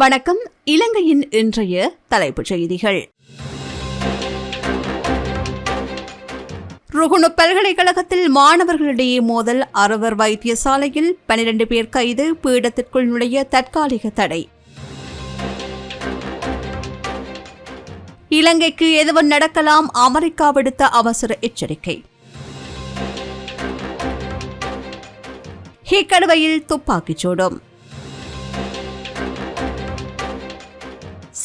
வணக்கம். இலங்கையின் இன்றைய தலைப்புச் செய்திகள். ருகுணு பல்கலைக்கழகத்தில் மாணவர்களிடையே மோதல் அரவர் வைத்தியசாலையில் பனிரண்டு பேர் கைது பீடத்திற்குள் நுழைய தற்காலிக தடை. இலங்கைக்கு எதுவும் நடக்கலாம் அமெரிக்கா விடுத்த அவசர எச்சரிக்கை. ஹீக்கடுவையில் துப்பாக்கிச்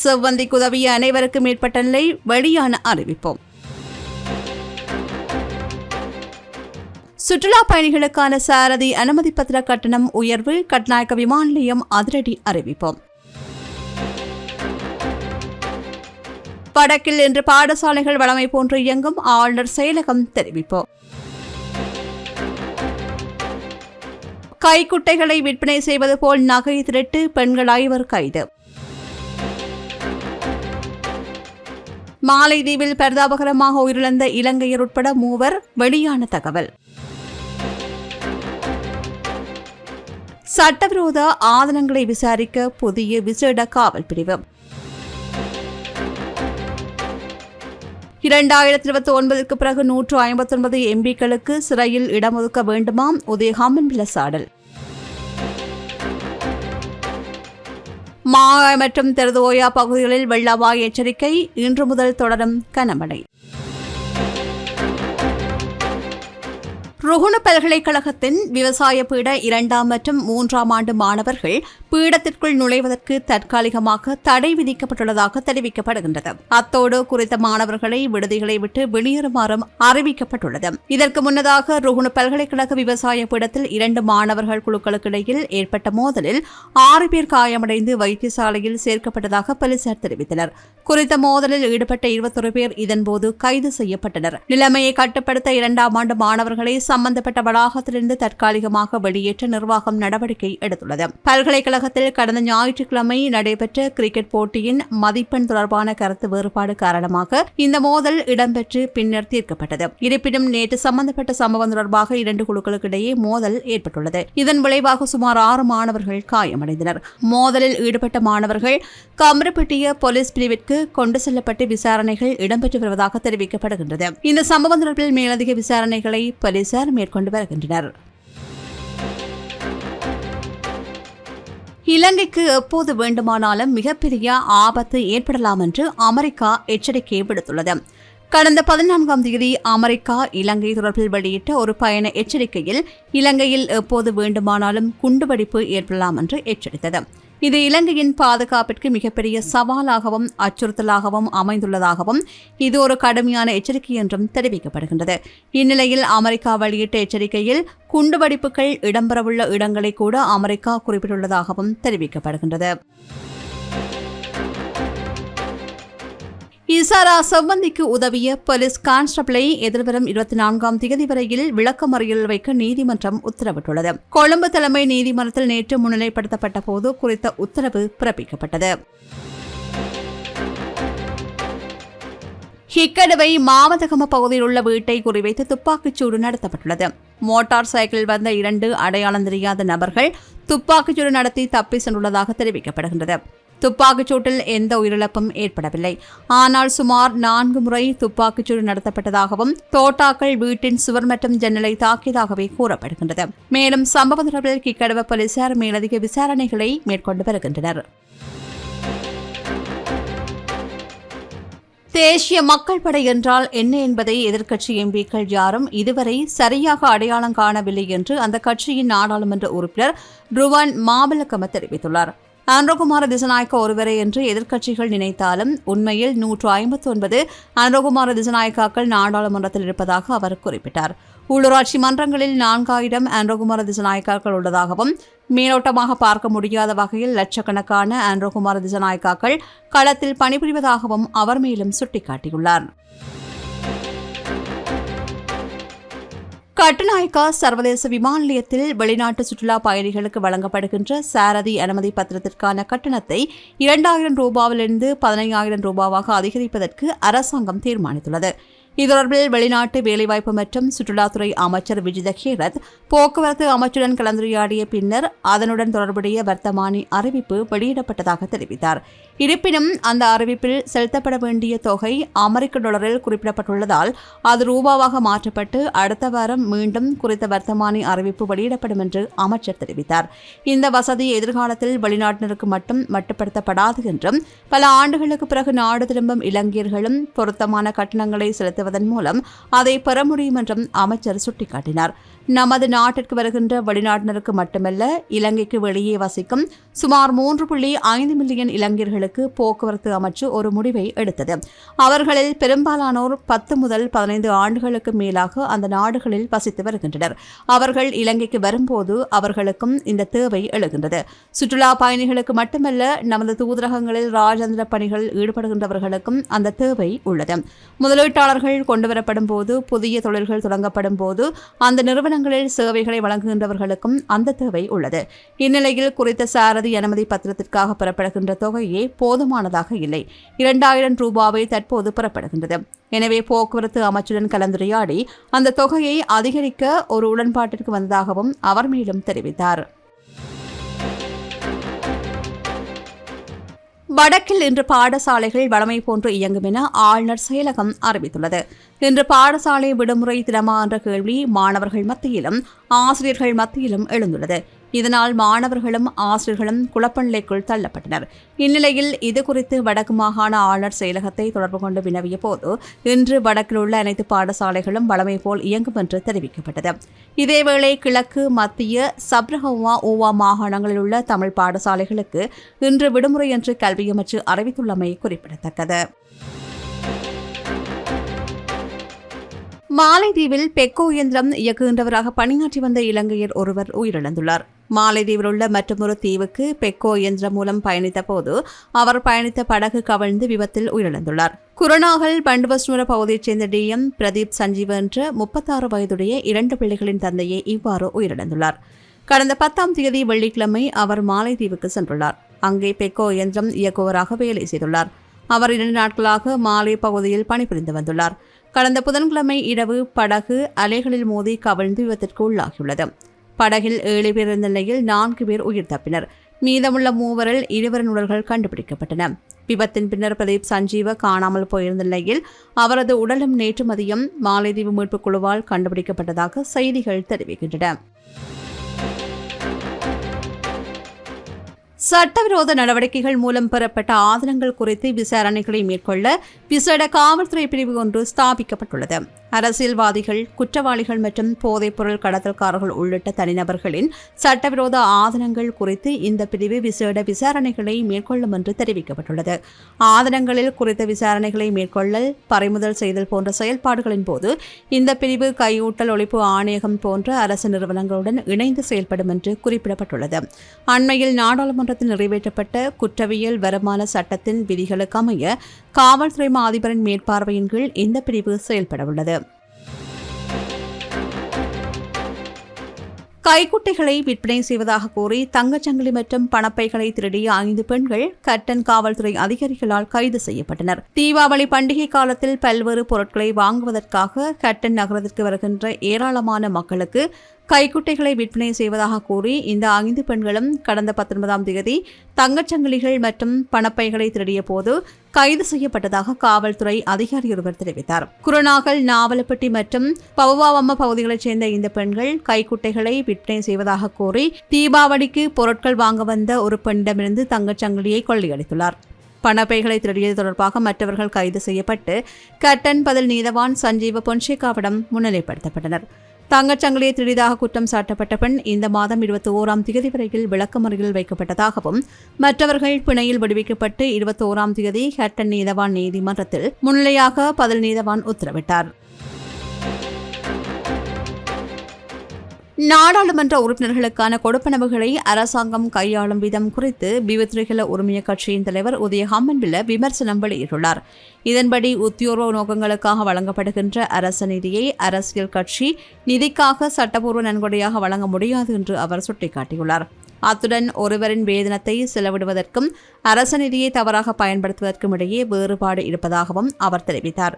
செவ்வந்திக்கு உதவிய அனைவருக்கும் மேற்பட்ட நிலை வெளியான அறிவிப்போம். சுற்றுலா பயணிகளுக்கான சாரதி அனுமதி பத்திர கட்டணம் உயர்வு கட்நாயக்க விமான நிலையம் அதிரடி அறிவிப்போம். வடக்கில் இன்று பாடசாலைகள் வளமை போன்று இயங்கும் ஆளுநர் செயலகம் தெரிவிப்போம். கைக்குட்டைகளை விற்பனை செய்வது போல் நகை திருட்டு பெண்கள் ஐவர் கைது. மாலைதீவில் பரிதாபகரமாக உயிரிழந்த இலங்கையர் உட்பட மூவர் வெளியான தகவல். சட்டவிரோத ஆதனங்களை விசாரிக்க புதிய விசேட காவல் பிரிவு. இரண்டாயிரத்தி இருபத்தி ஒன்பதுக்கு பிறகு நூற்று ஐம்பத்தொன்பது எம்பிக்களுக்கு சிறையில் இடம் ஒதுக்க வேண்டுமாம் உதயகாமன் விலசாடல். மா மற்றும் தெருதோயா பகுதிகளில் வெள்ள அபாய எச்சரிக்கை. இன்று முதல் தொடரும் கனமழை. ருகுண பல்கலைக்கழகத்தின் விவசாய பீட இரண்டாம் மற்றும் மூன்றாம் ஆண்டு மாணவர்கள் பீடத்திற்குள் நுழைவதற்கு தற்காலிகமாக தடை விதிக்கப்பட்டுள்ளதாக தெரிவிக்கப்படுகின்றது. அத்தோடு குறித்த மாணவர்களை விடுதிகளை விட்டு வெளியேறுமாறும் அறிவிக்கப்பட்டுள்ளது. இதற்கு முன்னதாக ருகுண பல்கலைக்கழக விவசாய பீடத்தில் இரண்டு மாணவர்கள் குழுக்களுக்கு இடையில் ஏற்பட்ட மோதலில் ஆறு பேர் காயமடைந்து வைத்தியசாலையில் சேர்க்கப்பட்டதாக போலீசார் தெரிவித்தனர். குறித்த மோதலில் ஈடுபட்ட இருபத்தொரு பேர் இதன்போது கைது செய்யப்பட்டனர். நிலைமையை கட்டுப்படுத்த இரண்டாம் ஆண்டு மாணவர்களை சம்பந்தப்பட்ட வளாகத்திலிருந்து தற்காலிகமாக வெளியேற்ற நிர்வாகம் நடவடிக்கை எடுத்துள்ளது. பல்கலைக்கழக பல்கலைக்கழகத்தில் கடந்த ஞாயிற்றுக்கிழமை நடைபெற்ற கிரிக்கெட் போட்டியின் மதிப்பெண் தொடர்பான கருத்து வேறுபாடு காரணமாக இந்த மோதல் இடம்பெற்று பின்னர் தீர்க்கப்பட்டது. இருப்பினும் நேற்று சம்பந்தப்பட்ட சம்பவம் தொடர்பாக இரண்டு குழுக்களுக்கு இடையே மோதல் ஏற்பட்டுள்ளது. இதன் விளைவாக சுமார் ஆறு மாணவர்கள் காயமடைந்தனர். மோதலில் ஈடுபட்ட மாணவர்கள் கமரப்பட்டிய போலீஸ் பிரிவிற்கு கொண்டு செல்லப்பட்டு விசாரணைகள் இடம்பெற்று வருவதாக தெரிவிக்கப்படுகின்றது. இந்த சம்பவம் தொடர்பில் மேலதிக விசாரணைகளை போலீசார் மேற்கொண்டு வருகின்றனர். இலங்கைக்கு எப்போது வேண்டுமானாலும் மிகப்பெரிய ஆபத்து ஏற்படலாம் என்று அமெரிக்கா எச்சரிக்கை விடுத்துள்ளது. கடந்த பதினான்காம் தேதி அமெரிக்கா இலங்கை தொடர்பில் வெளியிட்ட ஒரு பயண எச்சரிக்கையில் இலங்கையில் எப்போது வேண்டுமானாலும் குண்டுவெடிப்பு ஏற்படலாம் என்று எச்சரித்தது. இது இலங்கையின் பாதுகாப்பிற்கு மிகப்பெரிய சவாலாகவும் அச்சுறுத்தலாகவும் அமைந்துள்ளதாகவும் இது ஒரு கடுமையான எச்சரிக்கை என்றும் தெரிவிக்கப்படுகின்றது. இந்நிலையில் அமெரிக்கா வெளியிட்ட எச்சரிக்கையில் குண்டுவெடிப்புகள் இடம்பெறவுள்ள இடங்களை கூட அமெரிக்கா குறிப்பிட்டுள்ளதாகவும் தெரிவிக்கப்படுகின்றது. இசாரா செவ்வந்திக்கு உதவிய போலீஸ் கான்ஸ்டபிளை எதிர்வரும் இருபத்தி நான்காம் தேதி வரையில் விளக்கமறியல் வைக்க நீதிமன்றம் உத்தரவிட்டுள்ளது. கொழும்பு தலைமை நீதிமன்றத்தில் நேற்று முன்னிலைப்படுத்தப்பட்ட போது குறித்த உத்தரவு பிறப்பிக்கப்பட்டது. ஹிக்கடுவை மாமதகம பகுதியில் உள்ள வீட்டை குறிவைத்து துப்பாக்கிச்சூடு நடத்தப்பட்டுள்ளது. மோட்டார் சைக்கிளில் வந்த இரண்டு அடையாளம் தெரியாத நபர்கள் துப்பாக்கிச்சூடு நடத்தி தப்பி சென்றுள்ளதாக தெரிவிக்கப்படுகின்றது. துப்பாக்கிச் சூட்டில் எந்த உயிரிழப்பும் ஏற்படவில்லை. ஆனால் சுமார் நான்கு முறை துப்பாக்கிச்சூடு நடத்தப்பட்டதாகவும் தோட்டாக்கள் வீட்டின் சுவர் மற்றும் ஜன்னலை தாக்கியதாகவே கூறப்படுகின்றது. மேலும் சம்பவ தொடர்பில் கிக்கடவ போலீசார் மேலதிக விசாரணைகளை மேற்கொண்டு வருகின்றனர். தேசிய மக்கள் படை என்றால் என்ன என்பதை எதிர்க்கட்சி எம்பிக்கள் யாரும் இதுவரை சரியாக அடையாளம் காணவில்லை என்று அந்த கட்சியின் நாடாளுமன்ற உறுப்பினர் ருவான் மாமல்லக்கம தெரிவித்துள்ளார். அனுரகுமார திசநாயக்க ஒருவரே என்று எதிர்க்கட்சிகள் நினைத்தாலும் உண்மையில் நூற்று ஐம்பத்தி ஒன்பது அனுரகுமார திசநாயக்காக்கள் நாடாளுமன்றத்தில் இருப்பதாக அவர் குறிப்பிட்டார். உள்ளூராட்சி மன்றங்களில் நான்காயிரம் அனுரகுமார திசநாயக்காக்கள் உள்ளதாகவும் மேலோட்டமாக பார்க்க முடியாத வகையில் லட்சக்கணக்கான அனுரகுமார திசநாயக்காக்கள் களத்தில் பணிபுரிவதாகவும் அவர் மேலும் சுட்டிக்காட்டியுள்ளார். கட்டுநாயக்கா சர்வதேச விமான நிலையத்தில் வெளிநாட்டு சுற்றுலா பயணிகளுக்கு வழங்கப்படுகின்ற சாரதி அனுமதி பத்திரத்திற்கான கட்டணத்தை இரண்டாயிரம் ரூபாவிலிருந்து பதினைந்தாயிரம் ரூபாவாக அதிகரிப்பதற்கு அரசாங்கம் தீர்மானித்துள்ளது. இது தொடர்பில் வெளிநாட்டு வேலைவாய்ப்பு மற்றும் சுற்றுலாத்துறை அமைச்சர் விஜித ஹேரத் போக்குவரத்து அமைச்சுடன் கலந்துரையாடிய பின்னர் அதனுடன் தொடர்புடைய வர்த்தமானி அறிவிப்பு வெளியிடப்பட்டதாக தெரிவித்தார். இருப்பினும் அந்த அறிவிப்பில் செலுத்தப்பட வேண்டிய தொகை அமெரிக்க டாலரில் குறிப்பிடப்பட்டுள்ளதால் அது ரூபாவாக மாற்றப்பட்டு அடுத்த வாரம் மீண்டும் குறித்த வர்த்தமானி அறிவிப்பு வெளியிடப்படும் என்று அமைச்சர் தெரிவித்தார். இந்த வசதி எதிர்காலத்தில் வெளிநாட்டினருக்கு மட்டும் மட்டுப்படுத்தப்படாது என்றும் பல ஆண்டுகளுக்கு பிறகு நாடு திரும்பும் இலங்கையர்களும் பொருத்தமான கட்டணங்களை செலுத்துவதன் மூலம் அதை பெற முடியும் என்றும் அமைச்சர் சுட்டிக்காட்டினார். நமது நாட்டிற்கு வருகின்ற வெளிநாட்டினருக்கு மட்டுமல்ல இலங்கைக்கு வெளியே வசிக்கும் சுமார் மூன்று புள்ளி ஐந்து மில்லியன் இலங்கையர்களுக்கு போக்குவரத்து அமைச்சு ஒரு முடிவை எடுத்தது. அவர்களில் பெரும்பாலானோர் பத்து முதல் பதினைந்து ஆண்டுகளுக்கு மேலாக அந்த நாடுகளில் வசித்து வருகின்றனர். அவர்கள் இலங்கைக்கு வரும்போது அவர்களுக்கும் இந்த தேவை எழுகின்றது. சுற்றுலா பயணிகளுக்கு மட்டுமல்ல நமது தூதரகங்களில் ராஜதந்திர பணிகளில் ஈடுபடுகின்றவர்களுக்கும் அந்த தேவை உள்ளது. முதலீட்டாளர்கள் கொண்டுவரப்படும் போது புதிய தொழில்கள் தொடங்கப்படும் போது அந்த நிறுவனங்களில் சேவைகளை வழங்குகின்றவர்களுக்கும் அந்த தேவை உள்ளது. இந்நிலையில் குறித்த சாரதி அனுமதி பத்திரத்திற்காக பெறப்படுகின்ற தொகையை போதுமானதாக இல்லை. இரண்டாயிரம் ரூபாவை தற்போது பெறப்படுகின்றது. எனவே போக்குவரத்து அமைச்சுடன் கலந்துரையாடி அந்த தொகையை அதிகரிக்க ஒரு உடன்பாட்டிற்கு வந்ததாகவும் அவர் மேலும் தெரிவித்தார். வடக்கில் இன்று பாடசாலைகள் வழமை போன்று இயங்கும் என ஆளுநர் செயலகம் அறிவித்துள்ளது. இன்று பாடசாலை விடுமுறை தினமா என்ற கேள்வி மாணவர்கள் மத்தியிலும் ஆசிரியர்கள் மத்தியிலும் எழுந்துள்ளது. இதனால் மாணவர்களும் ஆசிரியர்களும் குழப்ப நிலைக்குள் தள்ளப்பட்டனர். இந்நிலையில் இதுகுறித்து வடக்கு மாகாண ஆளுநர் செயலகத்தை தொடர்பு கொண்டு வினவிய போது இன்று வடக்கில் உள்ள அனைத்து பாடசாலைகளும் வளமை போல் இயங்கும் என்று தெரிவிக்கப்பட்டது. இதேவேளை கிழக்கு மத்திய சப்ரஹோவா ஓவா மாகாணங்களில் உள்ள தமிழ் பாடசாலைகளுக்கு இன்று விடுமுறை என்று கல்வி அமைச்சு அறிவித்துள்ளமை குறிப்பிடத்தக்கது. மாலைதீவில் பெக்கோ இயந்திரம் இயக்குகின்றவராக பணியாற்றி வந்த இலங்கையர் ஒருவர் உயிரிழந்துள்ளார். மாலைதீவில் உள்ள மற்றொரு தீவுக்கு பெக்கோ இயந்திரம் மூலம் பயணித்த போது அவர் பயணித்த படகு கவிழ்ந்து விபத்தில் உயிரிழந்துள்ளார். குரணாகல் பண்டுபஸ்னுர பகுதியைச் சேர்ந்த டி. எம். பிரதீப் சஞ்சீவ் என்ற முப்பத்தாறு வயதுடைய இரண்டு பிள்ளைகளின் தந்தையை இவ்வாறு உயிரிழந்துள்ளார். கடந்த பத்தாம் தேதி வெள்ளிக்கிழமை அவர் மாலைதீவுக்கு சென்றுள்ளார். அங்கே பெக்கோ இயந்திரம் இயக்குவராக வேலை செய்துள்ளார். அவர் இரண்டு நாட்களாக மாலை பகுதியில் பணிபுரிந்து வந்துள்ளார். கடந்த புதன்கிழமை இரவு படகு அலைகளில் மோதி கவிழ்ந்து விபத்திற்கு உள்ளாகியுள்ளது. படகில் ஏழு பேர் இருந்த நிலையில் நான்கு பேர் உயிர் தப்பினர். மீதமுள்ள மூவரில் இருவரின் உடல்கள் கண்டுபிடிக்கப்பட்டன. விபத்தின் பின்னர் பிரதீப் சஞ்சீவ காணாமல் போயிருந்த நிலையில் அவரது உடலும் நேற்று மதியம் மாலைதீவு மீட்புக் குழுவால் கண்டுபிடிக்கப்பட்டதாக செய்திகள் தெரிவிக்கின்றன. சட்டவிரோத நடவடிக்கைகள் மூலம் பெறப்பட்ட ஆதனங்கள் குறித்து விசாரணைகளை மேற்கொள்ள விசேட காவல்துறை பிரிவு ஒன்று ஸ்தாபிக்கப்பட்டுள்ளது. அரசியல்வாதிகள் குற்றவாளிகள் மற்றும் போதைப்பொருள் கடத்தல்காரர்கள் உள்ளிட்ட தனிநபர்களின் சட்டவிரோத ஆதனங்கள் குறித்து இந்த பிரிவு விசேட விசாரணைகளை மேற்கொள்ளும் என்று தெரிவிக்கப்பட்டுள்ளது. ஆதனங்களில் குறித்த விசாரணைகளை மேற்கொள்ளல் பறிமுதல் செய்தல் போன்ற செயல்பாடுகளின் போது இந்த பிரிவு கையூட்டல் ஒழிப்பு ஆணையகம் போன்ற அரசு நிறுவனங்களுடன் இணைந்து செயல்படும் என்று குறிப்பிடப்பட்டுள்ளது. அண்மையில் நாடாளுமன்றத்தில் நிறைவேற்றப்பட்ட குற்றவியல் வருமான சட்டத்தின் விதிகளுக்கு அமைய காவல்துறை அதிபரின் மேற்பார்வையின் கீழ் இந்த பிரிவு செயல்படவுள்ளது. கைக்குட்டைகளை விற்பனை செய்வதாக கூறி தங்கச்சங்கிலி மற்றும் பணப்பைகளை திருடிய ஐந்து பெண்கள் கட்டன் காவல்துறை அதிகாரிகளால் கைது செய்யப்பட்டனர். தீபாவளி பண்டிகை காலத்தில் பல்வேறு பொருட்களை வாங்குவதற்காக கட்டன் நகரத்திற்கு வருகின்ற ஏராளமான மக்களுக்கு கைக்குட்டைகளை விற்பனை செய்வதாக கூறி இந்த ஐந்து பெண்களும் கடந்த பத்தொன்பதாம் தேதி தங்கச்சங்கிலிகள் மற்றும் பணப்பைகளை திருடிய போது கைது செய்யப்பட்டதாக காவல்துறை அதிகாரி ஒருவர் தெரிவித்தார். குருநாகல் நாவலப்பட்டி மற்றும் பவுவாவம்ம பகுதிகளைச் சேர்ந்த இந்த பெண்கள் கைக்குட்டைகளை விற்பனை செய்வதாக கூறி தீபாவளிக்கு பொருட்கள் வாங்க வந்த ஒரு பெண்ணிடமிருந்து தங்கச்சங்கிலியை கொள்ளையடித்துள்ளார். பணப்பைகளை திருடியது தொடர்பாக மற்றவர்கள் கைது செய்யப்பட்டு கட்டன் பதில் நீதவான் சஞ்சீவ பொன்சேகாவிடம் முன்னிலைப்படுத்தப்பட்டனர். தங்கச்சங்கிலியை திருடிதாக குற்றம் சாட்டப்பட்ட பெண் இந்த மாதம் இருபத்தி ஓராம் தேதி வரையில் விளக்கமறியலில் வைக்கப்பட்டதாகவும் மற்றவர்கள் பிணையில் விடுவிக்கப்பட்டு இருபத்தி ஓராம் தேதி ஹட்டன் நீதவான் நீதிமன்றத்தில் முன்னிலையாக பதில் நீதவான் உத்தரவிட்டார். நாடாளுமன்ற உறுப்பினர்களுக்கான கொடுப்பனவுகளை அரசாங்கம் கையாளும் விதம் குறித்து பிவித்ரிகல உரிமைய கட்சியின் தலைவர் உதயஹாமன் ஹம்மன்பில்ல விமர்சனம் வெளியிட்டுள்ளார். இதன்படி உத்தியோர்வ நோக்கங்களுக்காக வழங்கப்படுகின்ற அரச நிதியை அரசியல் கட்சி நிதிக்காக சட்டப்பூர்வ நன்கொடையாக வழங்க முடியாது என்று அவர் சுட்டிக்காட்டியுள்ளார். அத்துடன் ஒருவரின் வேதனத்தை செலவிடுவதற்கும் அரச நிதியை தவறாக பயன்படுத்துவதற்கும் இடையே வேறுபாடு இருப்பதாகவும் அவர் தெரிவித்தார்.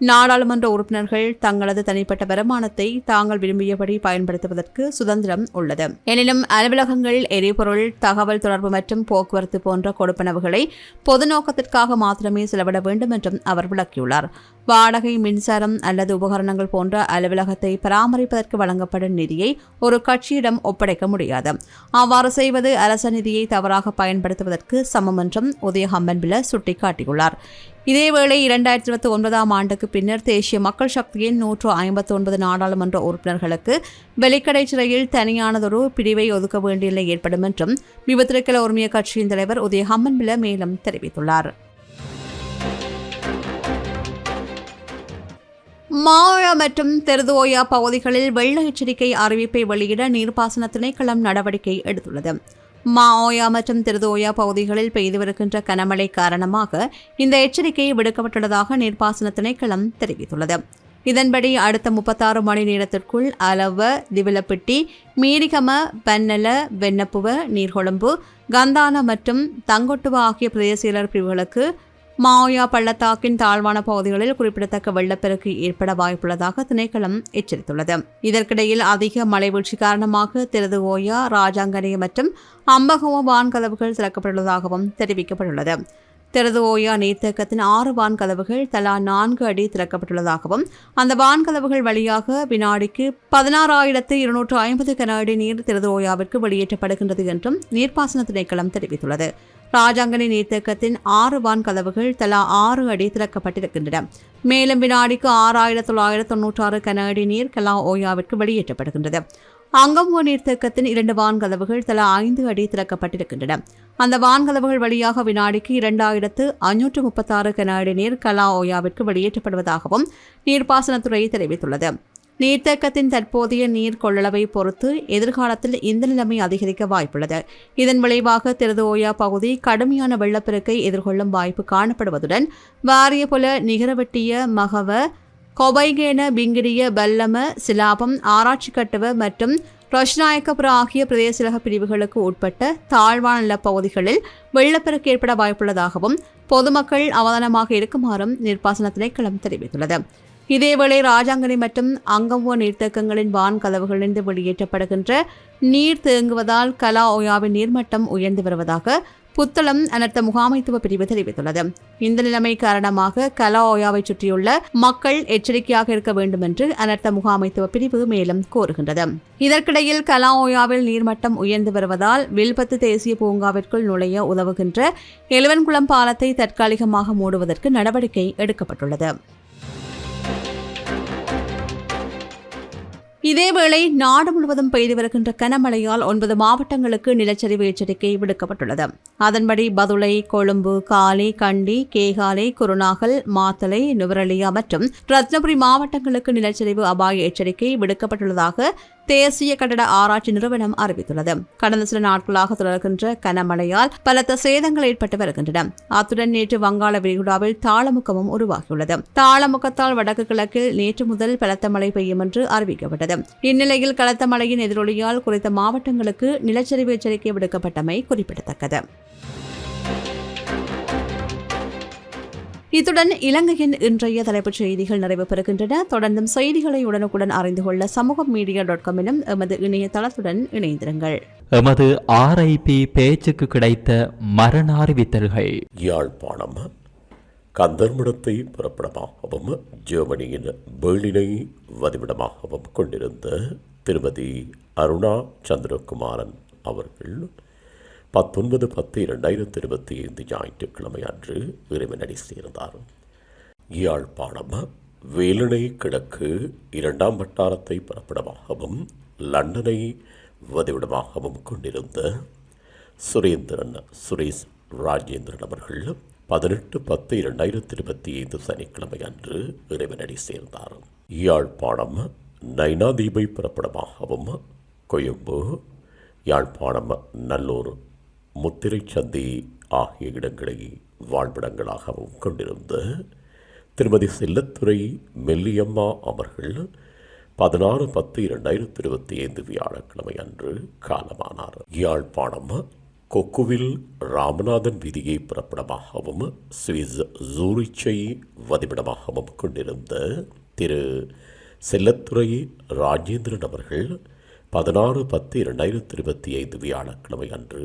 நாடாளுமன்ற உறுப்பினர்கள் தங்களது தனிப்பட்ட வருமானத்தை தாங்கள் விரும்பியபடி பயன்படுத்துவதற்கு சுதந்திரம் உள்ளது. எனினும் அலுவலகங்கள் எரிபொருள் தகவல் தொடர்பு மற்றும் போக்குவரத்து போன்ற கொடுப்பனவுகளை பொது நோக்கத்திற்காக மாத்திரமே செலவிட வேண்டும் என்றும் அவர் விளக்கியுள்ளார். வாடகை மின்சாரம் அல்லது உபகரணங்கள் போன்ற அலுவலகத்தை பராமரிப்பதற்கு வழங்கப்படும் நிதியை ஒரு கட்சியிடம் ஒப்படைக்க முடியாது. அவ்வாறு செய்வது அரச நிதியை தவறாக பயன்படுத்துவதற்கு சமம் என்றும் உதய பில சுட்டிக்காட்டியுள்ளார். இதேவேளை இரண்டாயிரத்தி இருபத்தி ஒன்பதாம் ஆண்டுக்கு பின்னர் தேசிய மக்கள் சக்தியின் நூற்று ஐம்பத்தி ஒன்பது நாடாளுமன்ற உறுப்பினர்களுக்கு வெளிக்கடை சிறையில் தனியானதொரு பிரிவை ஒதுக்க வேண்டிய நிலை ஏற்படும் என்றும் விபத்திருக்கல உரிமைய கட்சியின் தலைவர் உதயஹம்மன் பில மேலும் தெரிவித்துள்ளார். மாவழ மற்றும் தெருதோயா பகுதிகளில் வெள்ள எச்சரிக்கை அறிவிப்பை வெளியிட நீர்ப்பாசன திணைக்களம் நடவடிக்கை எடுத்துள்ளது. மாஓயா மற்றும் திருதோயா பகுதிகளில் பெய்து வருகின்ற கனமழை காரணமாக இந்த எச்சரிக்கை விடுக்கப்பட்டுள்ளதாக நீர்ப்பாசன திணைக்களம் தெரிவித்துள்ளது. இதன்படி அடுத்த முப்பத்தாறு மணி நேரத்திற்குள் அளவ திவிலப்பிட்டி மீரிகம பன்னல வெண்ணப்புவ நீர்கொழும்பு கந்தான மற்றும் தங்கொட்டுவ ஆகிய பிரதேசியலர் பிரிவுகளுக்கு மாயா பள்ளத்தாக்கின் தாழ்வான பகுதிகளில் குறிப்பிடத்தக்க வெள்ளப்பெருக்கு ஏற்பட வாய்ப்புள்ளதாக திணைக்களம் எச்சரித்துள்ளது. இதற்கிடையில் அதிக மழை வீழ்ச்சி காரணமாக திருதுகோயா ராஜாங்கனி மற்றும் அம்பகோ வான்கதவுகள் திறக்கப்பட்டுள்ளதாகவும் தெரிவிக்கப்பட்டுள்ளது. திருதுவோயா நீர்த்தேக்கத்தின் ஆறு வான்கதவுகள் தலா நான்கு அடி திறக்கப்பட்டுள்ளதாகவும் அந்த வான்கதவுகள் வழியாக வினாடிக்கு பதினாறாயிரத்து இருநூற்று ஐம்பது கன அடி நீர் திருதுவோயாவிற்கு வெளியேற்றப்படுகின்றது என்றும் நீர்ப்பாசன திணைக்களம் தெரிவித்துள்ளது. ராஜாங்கனி நீர்த்தேக்கத்தின் ஆறு வான் கதவுகள் தலா ஆறு அடி திறக்கப்பட்டிருக்கின்றன. மேலும் வினாடிக்கு ஆறாயிரத்தி தொள்ளாயிரத்தி தொன்னூற்றாறு கன அடி நீர் கலா ஓயாவிற்கு வெளியேற்றப்படுகின்றது. அங்கம்போ நீர்த்தேக்கத்தின் இரண்டு வான்கதவுகள் தலா ஐந்து அடி திறக்கப்பட்டிருக்கின்றன. அந்த வான்கதவுகள் வழியாக வினாடிக்கு இரண்டாயிரத்து அஞ்சூற்று முப்பத்தாறு கன அடி நீர் கலா ஓயாவிற்கு வெளியேற்றப்படுவதாகவும் நீர்ப்பாசனத்துறை தெரிவித்துள்ளது. நீர்த்தேக்கத்தின் தற்போதைய நீர் கொள்ளளவை பொறுத்து எதிர்காலத்தில் இந்த நிலைமை அதிகரிக்க வாய்ப்புள்ளது. இதன் விளைவாக திருதோயா பகுதி கடுமையான வெள்ளப்பெருக்கை எதிர்கொள்ளும் வாய்ப்பு காணப்படுவதுடன் வாரிய புல நிகரவெட்டிய மகவ கொபைகேன பிங்கிரிய பல்லம சிலாபம் ஆராய்ச்சி கட்டுவ மற்றும் ரஷ்நாயக்கபுர ஆகிய பிரதேசலக பிரிவுகளுக்கு உட்பட்ட தாழ்வான நிலப்பகுதிகளில் வெள்ளப்பெருக்கு ஏற்பட வாய்ப்புள்ளதாகவும் பொதுமக்கள் அவதானமாக இருக்குமாறும் நீர்ப்பாசன திணைக்களம் தெரிவித்துள்ளது. இதேவேளை ராஜாங்கனி மற்றும் அங்கம்போ நீர்த்தேக்கங்களின் வான் கதவுகளிலிருந்து வெளியேற்றப்படுகின்ற நீர் தேங்குவதால் கலா ஓயாவின் நீர்மட்டம் உயர்ந்து வருவதாக புத்தளம் அனர்த்த முகாமைத்துவ பிரிவு தெரிவித்துள்ளது. இந்த நிலைமை காரணமாக கலா ஓயாவை சுற்றியுள்ள மக்கள் எச்சரிக்கையாக இருக்க வேண்டும் என்று அனர்த்த முகாமைத்துவ பிரிவு மேலும் கோருகின்றது. இதற்கிடையில் கலா ஓயாவில் நீர்மட்டம் உயர்ந்து வருவதால் வில்பத்து தேசிய பூங்காவிற்குள் நுழைய உதவுகின்ற எலுவன்குளம் பாலத்தை தற்காலிகமாக மூடுவதற்கு நடவடிக்கை எடுக்கப்பட்டுள்ளது. இதேவேளை நாடு முழுவதும் பெய்து வருகின்ற கனமழையால் ஒன்பது மாவட்டங்களுக்கு நிலச்சரிவு எச்சரிக்கை விடுக்கப்பட்டுள்ளது. அதன்படி பதுளை கொழும்பு காலி கண்டி கேகாலை குருநாகல் மாத்தலை நுவரலியா மற்றும் ரத்னபுரி மாவட்டங்களுக்கு நிலச்சரிவு அபாய எச்சரிக்கை விடுக்கப்பட்டுள்ளதாக தேசிய கட்டட ஆராய்ச்சி நிறுவனம் அறிவித்துள்ளது. கடந்த சில நாட்களாக தொடர்கின்ற கனமழையால் பலத்த சேதங்கள் ஏற்பட்டு வருகின்றன. அத்துடன் நேற்று வங்காள விரிகுடாவில் தாளமுக்கமும் உருவாகியுள்ளது. தாளமுக்கத்தால் வடக்கு கிழக்கில் நேற்று முதல் பலத்த மழை பெய்யும் என்று அறிவிக்கப்பட்டது. இந்நிலையில் கலத்த மழையின் எதிரொலியால் குறித்த மாவட்டங்களுக்கு நிலச்சரிவு எச்சரிக்கை விடுக்கப்பட்டமை குறிப்பிடத்தக்கது. இத்துடன் இலங்கையின் இன்றைய தலைப்புச் செய்திகள் நிறைவு பெறுகின்றன தொடர்ந்தும் செய்திகளை உடனுக்குடன் அறிந்து கொள்ள சமூகம் மீடியா டாட் காம் எனும் எமது இணையதளத்துடன் இணைந்திருங்கள். எமது ஆர்ஐபி பேச்சுக்கு கிடைத்த மரண அறிவித்தல்கள் யாழ்ப்பாணம் கந்தர்மிடத்தை புறப்படமாகவும் ஜெர்மனியின் பேர்லினை வதிவிடமாகவும் கொண்டிருந்த திருமதி அருணா சந்திரகுமாரன் அவர்கள் பத்தொன்பது பத்து இரண்டாயிரத்தி இருபத்தி ஐந்து ஞாயிற்றுக்கிழமை அன்று இறைவனடி சேர்ந்தார் யாழ்ப்பாணம் வேலனை கிழக்கு இரண்டாம் வட்டாரத்தை புறப்படமாகவும் லண்டனை வதிவிடமாகவும் கொண்டிருந்த சுரேந்திரன் சுரேஷ் ராஜேந்திரன் அவர்கள் பதினெட்டு பத்து இரண்டாயிரத்தி இருபத்தி ஐந்து சனிக்கிழமை அன்று இறைவனடி சேர்ந்தார் யாழ்ப்பாணம் நைனாதீபை புறப்படமாகவும் கொழும்பு யாழ்ப்பாணம் நல்லூர் முத்திரை சந்தி ஆகிய இடங்களை வாழ்விடங்களாகவும் கொண்டிருந்த திருமதி செல்லத்துறை மெல்லியம்மா அவர்கள் பதினாறு பத்து இரண்டாயிரத்தி இருபத்தி ஐந்து வியாழக்கிழமை அன்று காலமானார். யாழ்ப்பாணம் கொக்குவில் ராமநாதன் வீதியை பிறப்பிடமாகவும் சுவிஸ் ஜூரிச்சை வதிவிடமாகவும் கொண்டிருந்த திரு செல்லத்துறை ராஜேந்திரன் அவர்கள் பதினாறு பத்து இரண்டாயிரத்தி இருபத்தி ஐந்து வியாழக்கிழமை அன்று